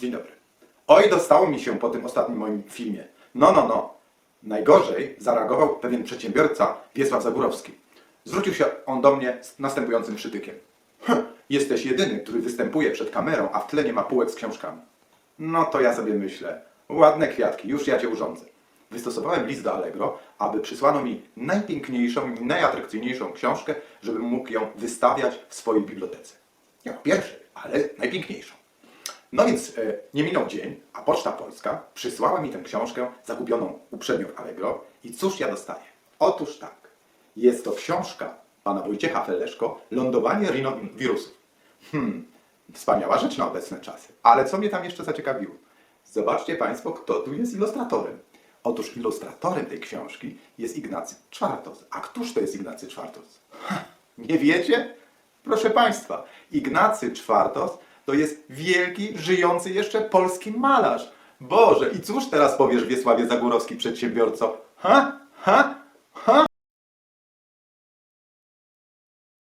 Dzień dobry. Oj, dostało mi się po tym ostatnim moim filmie. No, no, no. Najgorzej zareagował pewien przedsiębiorca Wiesław Zagórowski. Zwrócił się on do mnie z następującym przytykiem. Hm, jesteś jedyny, który występuje przed kamerą, a w tle nie ma półek z książkami. No to ja sobie myślę, ładne kwiatki, już ja cię urządzę. Wystosowałem list do Allegro, aby przysłano mi najpiękniejszą i najatrakcyjniejszą książkę, żebym mógł ją wystawiać w swojej bibliotece. Nie no, pierwszej, ale najpiękniejszą. No więc e, nie minął dzień, a Poczta Polska przysłała mi tę książkę zagubioną uprzednio w Allegro i cóż ja dostaję? Otóż tak, jest to książka pana Wojciecha Feleszko Lądowanie rinowirusów. Hmm, wspaniała rzecz na obecne czasy. Ale co mnie tam jeszcze zaciekawiło? Zobaczcie Państwo, kto tu jest ilustratorem. Otóż ilustratorem tej książki jest Ignacy Czwartos. A któż to jest Ignacy Czwartos? Ha, Nie wiecie? Proszę Państwa, Ignacy Czwartos to jest wielki, żyjący jeszcze polski malarz. Boże, i cóż teraz powiesz Wiesławie Zagórowski przedsiębiorco? Ha? Ha?